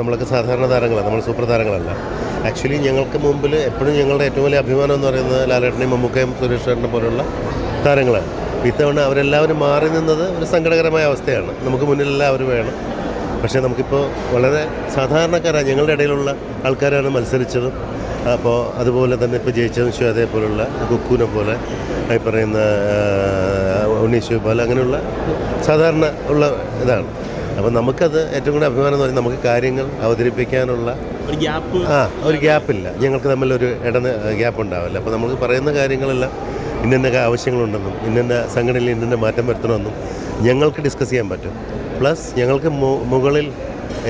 നമ്മളൊക്കെ സാധാരണ താരങ്ങളാണ് നമ്മൾ സൂപ്പർ താരങ്ങളല്ല. ആക്ച്വലി ഞങ്ങൾക്ക് മുമ്പിൽ എപ്പോഴും ഞങ്ങളുടെ ഏറ്റവും വലിയ അഭിമാനം എന്ന് പറയുന്നത് ലാലേട്ടനെയും മമ്മൂക്കയും സുരേഷ് ചേട്ടനെ പോലുള്ള താരങ്ങളാണ്. ഇത്തവണ അവരെല്ലാവരും മാറി നിന്നത് ഒരു സങ്കടകരമായ അവസ്ഥയാണ്. നമുക്ക് മുന്നിലെല്ലാവരും വേണം. പക്ഷേ നമുക്കിപ്പോൾ വളരെ സാധാരണക്കാരാണ്. ഞങ്ങളുടെ ഇടയിലുള്ള ആൾക്കാരാണ് മത്സരിച്ചതും. അപ്പോൾ അതുപോലെ തന്നെ ഇപ്പോൾ ജയിച്ചതും ശ്വേതയെ പോലുള്ള കുക്കുവിനെ പോലെ ഈ പറയുന്ന ഉണ്ണീശ്വ പോലെ അങ്ങനെയുള്ള സാധാരണ ഉള്ള ഇതാണ്. അപ്പോൾ നമുക്കത് ഏറ്റവും കൂടുതൽ അഭിമാനം എന്ന് പറയുന്നത് നമുക്ക് കാര്യങ്ങൾ അവതരിപ്പിക്കാനുള്ള ഒരു ഗ്യാപ്പ് ആ ഒരു ഗ്യാപ്പില്ല. ഞങ്ങൾക്ക് തമ്മിലൊരു ഇട ഗ്യാപ്പ് ഉണ്ടാവില്ല. അപ്പോൾ നമുക്ക് പറയുന്ന കാര്യങ്ങളെല്ലാം ഇന്നെ ആവശ്യങ്ങളുണ്ടെന്നും ഇന്നെ സംഘടനയിൽ ഇന്നെ മാറ്റം വരുത്തണമെന്നും ഞങ്ങൾക്ക് ഡിസ്കസ് ചെയ്യാൻ പറ്റും. പ്ലസ് ഞങ്ങൾക്ക് മുകളിൽ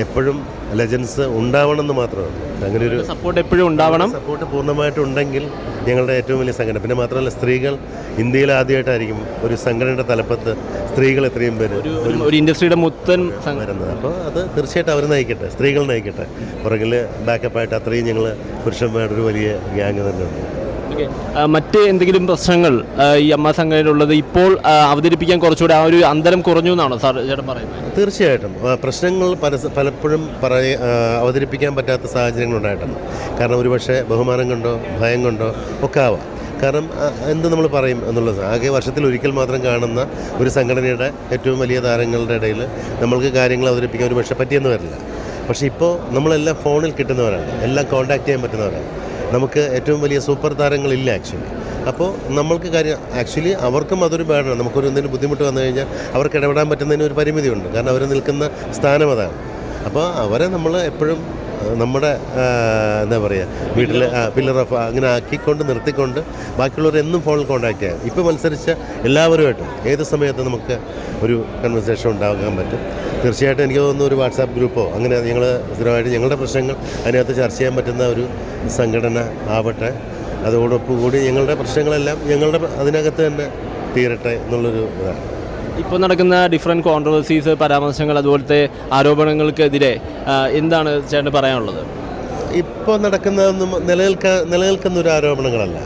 എപ്പോഴും ലെജൻസ് ഉണ്ടാവണമെന്ന് മാത്രമാണ് അങ്ങനെ ഒരു സപ്പോർട്ട് എപ്പോഴും ഉണ്ടാവണം. സപ്പോർട്ട് പൂർണമായിട്ടും ഉണ്ടെങ്കിൽ ഞങ്ങളുടെ ഏറ്റവും വലിയ സംഘടന. പിന്നെ മാത്രമല്ല സ്ത്രീകൾ ഇന്ത്യയിൽ ആദ്യമായിട്ടായിരിക്കും ഒരു സംഘടനയുടെ തലപ്പത്ത് സ്ത്രീകൾ എത്രയും പേര് ഒരു- ഇൻഡസ്ട്രിയുടെ മുത്തൻ സം- വരുന്നത് അപ്പോൾ അത് തീർച്ചയായിട്ടും അവർ നയിക്കട്ടെ സ്ത്രീകൾ നയിക്കട്ടെ. പുറകിൽ ബാക്കപ്പായിട്ട് അത്രയും ഞങ്ങൾ പുരുഷന്മാരുടെ ഒരു വലിയ ഗ്യാങ് തന്നെ ഉണ്ട്. ഓക്കേ. ആ, മറ്റ് എന്തെങ്കിലും പ്രശ്നങ്ങൾ ഈ അമ്മ സംഘടനയിലുള്ളത് ഇപ്പോൾ അവതരിപ്പിക്കാൻ കുറച്ചുകൂടി ആ ഒരു അന്തരം കുറഞ്ഞു എന്നാണോ സാർ ചേട്ടൻ പറയുന്നത്? തീർച്ചയായിട്ടും. പ്രശ്നങ്ങൾ പലപ്പോഴും പറയ അവതരിപ്പിക്കാൻ പറ്റാത്ത സാഹചര്യങ്ങൾ ഉണ്ടായിട്ടുണ്ട്. കാരണം ഒരുപക്ഷെ ബഹുമാനം കൊണ്ടോ ഭയം കൊണ്ടോ ഒക്കെ ആവാം. കാരണം എന്ത് നമ്മൾ പറയും എന്നുള്ളത്? ആകെ വർഷത്തിൽ ഒരിക്കൽ മാത്രം കാണുന്ന ഒരു സംഘടനയുടെ ഏറ്റവും വലിയ താരങ്ങളുടെ ഇടയിൽ നമ്മൾക്ക് കാര്യങ്ങൾ അവതരിപ്പിക്കാൻ ഒരു പക്ഷേ പറ്റിയെന്ന് വരില്ല. പക്ഷേ ഇപ്പോൾ നമ്മളെല്ലാം ഫോണിൽ കിട്ടുന്നവരാണ്. എല്ലാം കോൺടാക്ട് ചെയ്യാൻ പറ്റുന്നവരാണ്. നമുക്ക് ഏറ്റവും വലിയ സൂപ്പർ താരങ്ങളില്ല ആക്ച്വലി അപ്പോൾ നമ്മൾക്ക് കാര്യം ആക്ച്വലി അവർക്കും അതൊരു ബാഡാണ് നമുക്കൊരു എന്തെങ്കിലും ബുദ്ധിമുട്ട് വന്നു കഴിഞ്ഞാൽ അവർക്ക് ഇടപെടാൻ പറ്റുന്നതിന് ഒരു പരിമിതിയുണ്ട്. കാരണം അവർ നിൽക്കുന്ന സ്ഥാനം അതാണ്. അപ്പോൾ അവരെ നമ്മൾ എപ്പോഴും നമ്മുടെ എന്താ പറയുക വീട്ടിൽ പില്ലർ ഓഫ് അങ്ങനെ ആക്കിക്കൊണ്ട് നിർത്തിക്കൊണ്ട് ബാക്കിയുള്ളവർ എന്നും ഫോണിൽ കോൺടാക്ട് ചെയ്യാം. ഇപ്പോൾ മത്സരിച്ച എല്ലാവരുമായിട്ടും ഏത് സമയത്ത് നമുക്ക് ഒരു കൺവെർസേഷൻ ഉണ്ടാകാൻ പറ്റും. തീർച്ചയായിട്ടും എനിക്ക് തോന്നുന്നു ഒരു വാട്സാപ്പ് ഗ്രൂപ്പോ അങ്ങനെ ഞങ്ങൾ സ്ഥിരമായിട്ട് ഞങ്ങളുടെ പ്രശ്നങ്ങൾ അതിനകത്ത് ചർച്ച ചെയ്യാൻ പറ്റുന്ന ഒരു സംഘടന ആവട്ടെ. അതോടൊപ്പം കൂടി ഞങ്ങളുടെ പ്രശ്നങ്ങളെല്ലാം ഞങ്ങളുടെ അതിനകത്ത് തന്നെ തീരട്ടെ എന്നുള്ളൊരു ഇതാണ്. ഇപ്പോൾ നടക്കുന്ന ഡിഫറെന്റ് കോൺട്രവേഴ്സീസ് പരാമർശങ്ങൾ അതുപോലത്തെ ആരോപണങ്ങൾക്കെതിരെ എന്താണ് ചേട്ടൻ പറയാനുള്ളത്? ഇപ്പോൾ നടക്കുന്നതൊന്നും നിലനിൽക്കാൻ നിലനിൽക്കുന്ന ഒരു ആരോപണങ്ങളല്ല.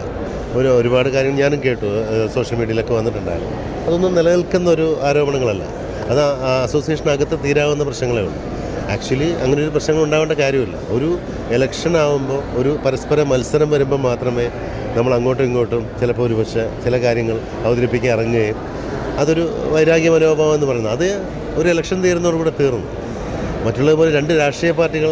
ഒരു ഒരുപാട് കാര്യങ്ങൾ ഞാനും കേട്ടു സോഷ്യൽ മീഡിയയിലൊക്കെ വന്നിട്ടുണ്ടായിരുന്നു. അതൊന്നും നിലനിൽക്കുന്ന ഒരു ആരോപണങ്ങളല്ല. അത് അസോസിയേഷനകത്ത് തീരാവുന്ന പ്രശ്നങ്ങളേ ഉള്ളൂ. ആക്ച്വലി അങ്ങനെ ഒരു പ്രശ്നങ്ങൾ ഉണ്ടാവേണ്ട കാര്യമില്ല. ഒരു ഇലക്ഷൻ ആകുമ്പോൾ ഒരു പരസ്പര മത്സരം വരുമ്പോൾ മാത്രമേ നമ്മൾ അങ്ങോട്ടും ഇങ്ങോട്ടും ചിലപ്പോൾ ഒരുപക്ഷെ ചില കാര്യങ്ങൾ അവതരിപ്പിക്കാൻ ഇറങ്ങുകയും അതൊരു വൈരാഗ്യ മനോഭാവം എന്ന് പറയുന്നത്. അത് ഒരു ഇലക്ഷൻ തീരുന്നതോടുകൂടെ തീർന്നു. മറ്റുള്ളത് പോലെ രണ്ട് രാഷ്ട്രീയ പാർട്ടികൾ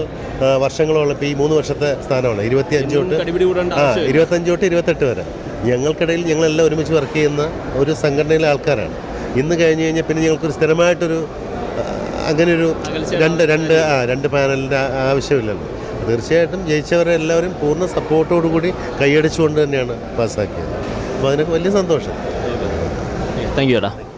വർഷങ്ങളോളം ഇപ്പോൾ ഈ മൂന്ന് വർഷത്തെ സ്ഥാനമാണ്. ഇരുപത്തി അഞ്ച് തൊട്ട് ആ ഇരുപത്തഞ്ച് തൊട്ട് ഇരുപത്തെട്ട് വരെ. ഞങ്ങൾക്കിടയിൽ ഞങ്ങളെല്ലാം ഒരുമിച്ച് വർക്ക് ചെയ്യുന്ന ഒരു സംഘടനയിലെ ആൾക്കാരാണ്. ഇന്ന് കഴിഞ്ഞ് കഴിഞ്ഞാൽ പിന്നെ ഞങ്ങൾക്കൊരു സ്ഥിരമായിട്ടൊരു അങ്ങനെയൊരു രണ്ട് രണ്ട് ആ രണ്ട് പാനലിന്റെ ആവശ്യമില്ലല്ലോ. തീർച്ചയായിട്ടും ജയിച്ചവരെ എല്ലാവരും പൂർണ സപ്പോർട്ടോടു കൂടി കൈയടിച്ചുകൊണ്ട് തന്നെയാണ് പാസ്സാക്കിയത്. അപ്പോൾ അതിനൊക്കെ വലിയ സന്തോഷം. താങ്ക്